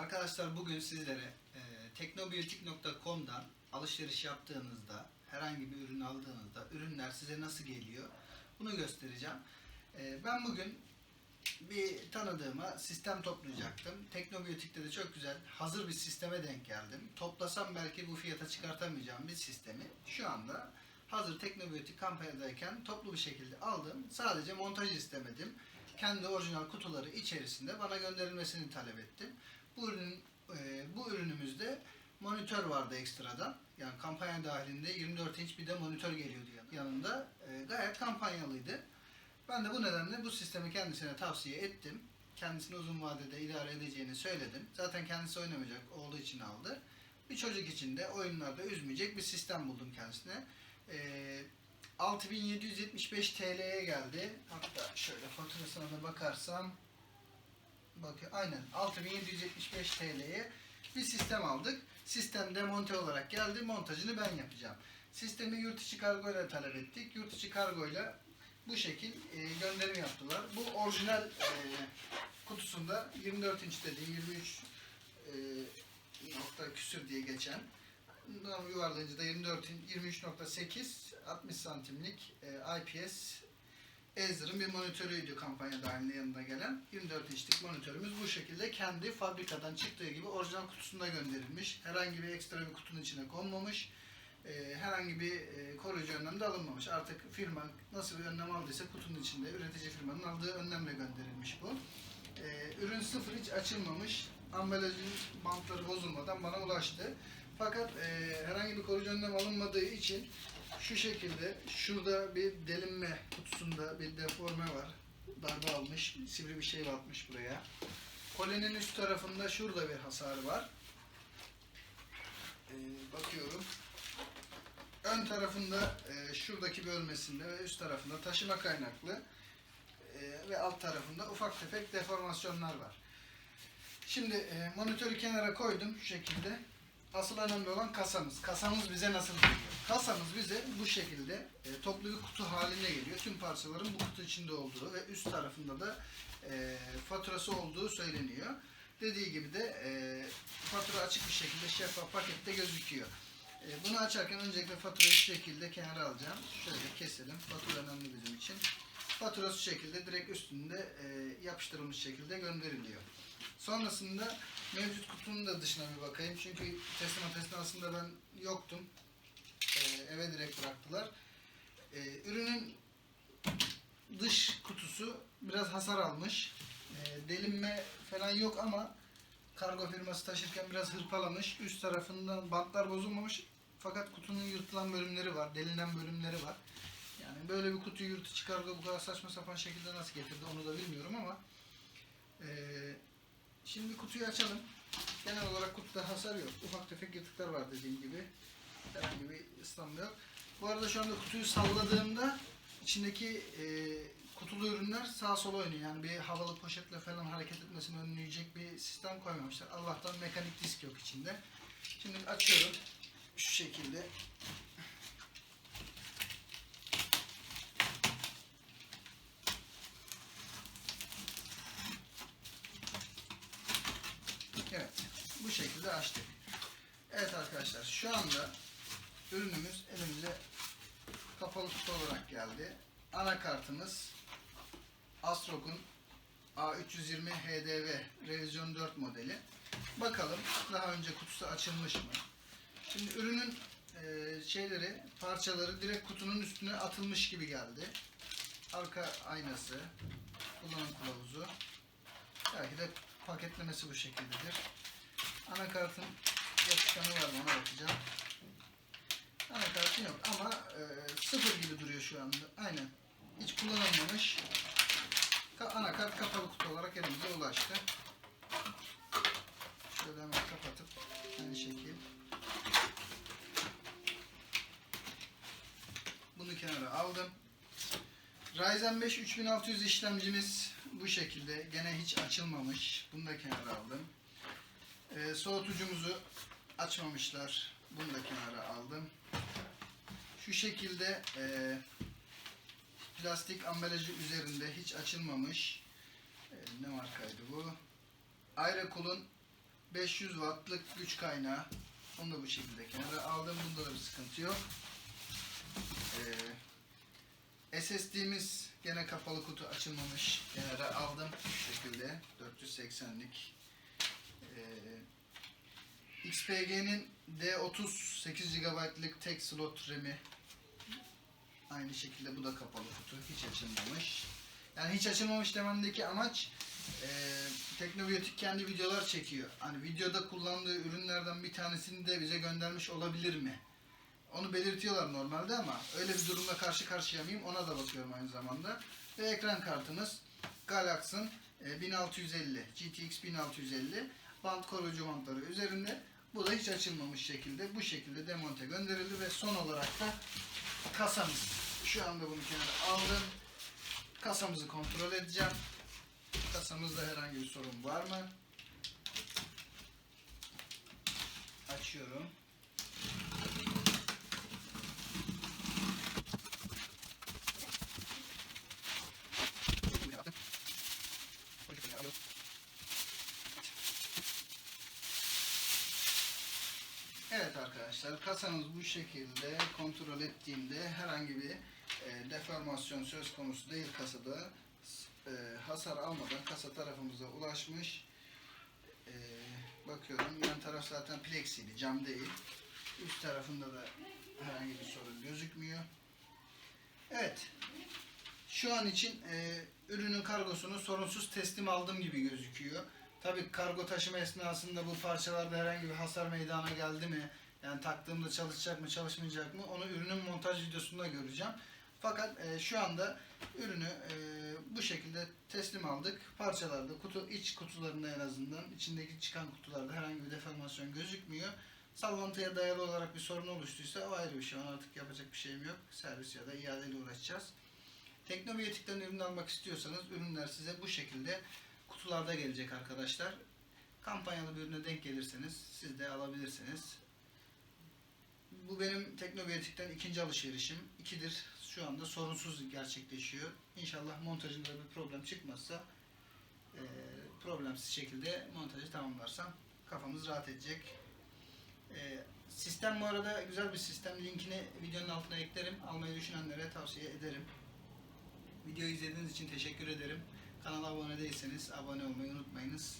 Arkadaşlar bugün sizlere e, teknobiyotik.com'dan alışveriş yaptığınızda, herhangi bir ürün aldığınızda ürünler size nasıl geliyor bunu göstereceğim. E, ben bugün bir tanıdığıma sistem toplayacaktım. Teknobiyotik'te de çok güzel hazır bir sisteme denk geldim. Toplasam belki bu fiyata çıkartamayacağım bir sistemi şu anda hazır Teknobiyotik kampanyadayken toplu bir şekilde aldım. Sadece montaj istemedim. Kendi orijinal kutuları içerisinde bana gönderilmesini talep ettim. Bu ürün e, bu ürünümüzde monitör vardı ekstradan. Yani kampanya dahilinde 24 inç bir de monitör geliyordu yan- yanında. E, gayet kampanyalıydı. Ben de bu nedenle bu sistemi kendisine tavsiye ettim. Kendisine uzun vadede idare edeceğini söyledim. Zaten kendisi oynamayacak olduğu için aldı. Bir çocuk için de oyunlarda üzmeyecek bir sistem buldum kendisine. Ee, 6775 TL'ye geldi. Hatta şöyle faturasına da bakarsam bakıyor. Aynen 6775 TL'ye bir sistem aldık. Sistem demonte olarak geldi. Montajını ben yapacağım. Sistemi yurt içi kargo ile talep ettik. Yurt içi kargo ile bu şekil e, gönderim yaptılar. Bu orijinal e, kutusunda 24 inç dediğim 23 e, nokta küsür diye geçen yuvarlayınca da 24 in- 23.8 60 santimlik e, IPS Acer'ın bir monitörüydü kampanya dahilinde yanında gelen. 24 inçlik monitörümüz bu şekilde kendi fabrikadan çıktığı gibi orijinal kutusunda gönderilmiş. Herhangi bir ekstra bir kutunun içine konmamış. E, herhangi bir e, koruyucu önlem de alınmamış. Artık firma nasıl bir önlem aldıysa kutunun içinde üretici firmanın aldığı önlemle gönderilmiş bu. E, ürün sıfır hiç açılmamış. Ambalajın bantları bozulmadan bana ulaştı. Fakat e, herhangi bir koruyucu önlem alınmadığı için şu şekilde şurada bir delinme kutusunda bir deforme var. Darbe almış, sivri bir şey batmış buraya. Kolenin üst tarafında şurada bir hasar var. E, bakıyorum. Ön tarafında e, şuradaki bölmesinde ve üst tarafında taşıma kaynaklı e, ve alt tarafında ufak tefek deformasyonlar var. Şimdi e, monitörü kenara koydum şu şekilde. Asıl önemli olan kasamız. Kasamız bize nasıl geliyor? Kasamız bize bu şekilde e, toplu bir kutu halinde geliyor. Tüm parçaların bu kutu içinde olduğu ve üst tarafında da e, faturası olduğu söyleniyor. Dediği gibi de e, fatura açık bir şekilde şeffaf pakette gözüküyor. E, bunu açarken öncelikle faturayı şu şekilde kenara alacağım. Şöyle keselim. Fatura önemli bizim için. Şu şekilde direkt üstünde e, yapıştırılmış şekilde gönderiliyor. Sonrasında mevcut kutunun da dışına bir bakayım. Çünkü teslimat esnasında ben yoktum. Ee, eve direkt bıraktılar. Ee, ürünün dış kutusu biraz hasar almış. Ee, delinme falan yok ama kargo firması taşırken biraz hırpalamış. Üst tarafından bantlar bozulmamış. Fakat kutunun yırtılan bölümleri var, delinen bölümleri var. Yani böyle bir kutuyu yurt içi kargo bu kadar saçma sapan şekilde nasıl getirdi onu da bilmiyorum ama eee Şimdi kutuyu açalım. Genel olarak kutuda hasar yok. Ufak tefek yırtıklar var dediğim gibi. Herhangi bir ıslanma yok. Bu arada şu anda kutuyu salladığımda içindeki e, kutulu ürünler sağa sola oynuyor. Yani bir havalı poşetle falan hareket etmesini önleyecek bir sistem koymamışlar. Allah'tan mekanik disk yok içinde. Şimdi açıyorum. Şu şekilde. Evet. Şekilde açtık. Evet arkadaşlar şu anda ürünümüz elimize kapalı kutu olarak geldi. Anakartımız Astrok'un A320 HDV revizyon 4 modeli. Bakalım daha önce kutusu açılmış mı? Şimdi ürünün e, şeyleri, parçaları direkt kutunun üstüne atılmış gibi geldi. Arka aynası, kullanım kılavuzu. Belki de paketlemesi bu şekildedir. Anakartın yapışkanı var mı ona bakacağım. Anakartın yok ama e, sıfır gibi duruyor şu anda. Aynen. Hiç kullanılmamış. Ka- anakart kapalı kutu olarak elimize ulaştı. Şöyle hemen kapatıp aynı şekil. Bunu kenara aldım. Ryzen 5 3600 işlemcimiz bu şekilde. Gene hiç açılmamış. Bunu da kenara aldım. Ee, soğutucumuzu açmamışlar. Bunu da kenara aldım. Şu şekilde e, plastik ambalajı üzerinde hiç açılmamış. E, ne markaydı bu? Aerocool'un 500 wattlık güç kaynağı. Onu da bu şekilde kenara aldım. Bunda da bir sıkıntı yok. Ee, SSD'miz gene kapalı kutu açılmamış. Kenara aldım bu şekilde. 480'lik. Ee, XPG'nin D30 8 GB'lık tek slot RAM'i aynı şekilde bu da kapalı kutu. Hiç açılmamış. Yani hiç açılmamış dememdeki amaç e, Teknobiyotik kendi videolar çekiyor. Hani videoda kullandığı ürünlerden bir tanesini de bize göndermiş olabilir mi? Onu belirtiyorlar normalde ama öyle bir durumla karşı karşıya mıyım ona da bakıyorum aynı zamanda. Ve ekran kartımız Galax'ın e, 1650, GTX 1650 band koruyucu bantları üzerinde. Bu da hiç açılmamış şekilde bu şekilde demonte gönderildi ve son olarak da kasamız. Şu anda bunu kenara aldım. Kasamızı kontrol edeceğim. Kasamızda herhangi bir sorun var mı? Açıyorum. Evet arkadaşlar kasamız bu şekilde kontrol ettiğimde herhangi bir e, deformasyon söz konusu değil kasada e, hasar almadan kasa tarafımıza ulaşmış. E, bakıyorum yan taraf zaten plexili cam değil. Üst tarafında da herhangi bir sorun gözükmüyor. Evet. Şu an için e, ürünün kargosunu sorunsuz teslim aldım gibi gözüküyor. Tabii kargo taşıma esnasında bu parçalarda herhangi bir hasar meydana geldi mi? Yani taktığımda çalışacak mı çalışmayacak mı? Onu ürünün montaj videosunda göreceğim. Fakat e, şu anda ürünü e, bu şekilde teslim aldık. Parçalarda kutu iç kutularında en azından içindeki çıkan kutularda herhangi bir deformasyon gözükmüyor. Sallantıya dayalı olarak bir sorun oluştuysa o ayrı bir şey. Ona artık yapacak bir şeyim yok. Servis ya da iadeyle uğraşacağız. Teknobiyotik'ten ürün almak istiyorsanız ürünler size bu şekilde kutularda gelecek arkadaşlar. Kampanyalı bir ürüne denk gelirseniz siz de alabilirsiniz. Bu benim Teknobiyotik'ten ikinci alışverişim. İkidir şu anda sorunsuz gerçekleşiyor. İnşallah montajında bir problem çıkmazsa eee, problemsiz şekilde montajı tamamlarsam kafamız rahat edecek. Eee, sistem bu arada güzel bir sistem. Linkini videonun altına eklerim. Almayı düşünenlere tavsiye ederim. Videoyu izlediğiniz için teşekkür ederim. Kanala abone değilseniz abone olmayı unutmayınız.